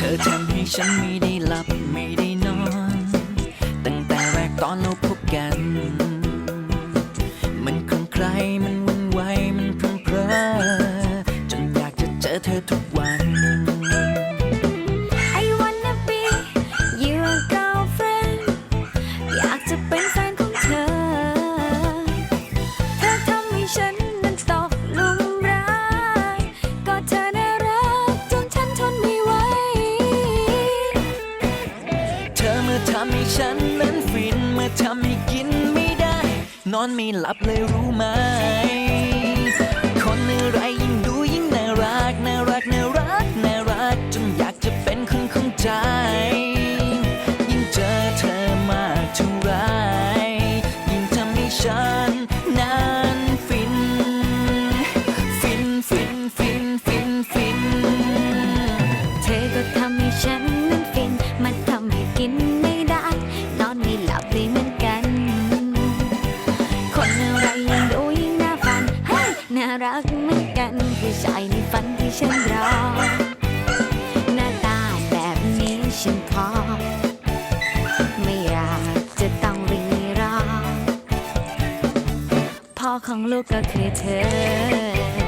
ธอทำให้ฉันไม่ได้หลับไม่ได้นอน ตั้งแต่แรกตอนเราพบกัน มันคลั่งไคล้มันวุ่นวายมันพรังเพรอจนอยากจะเจอเธอทุกวัน ทำให้ฉันนั้นฟิน เมื่อทำให้กินไม่ได้ นอนไม่หลับเลยรู้ไหม คนอะไรยิ่งดูยิ่งน่ารัก น่ารัก น่ารัก น่ารัก จนอยากจะเป็นคนของใจ ยิ่งเจอเธอมากเท่าไรยิ่งทำให้ฉันนั้น น่ารักเหมือนกันผู้ชายในฝันที่ฉันรอ หน้าตาแบบนี้ฉันพอ ไม่อยากจะต้องรีรอพ่อของลูกก็คือเธอ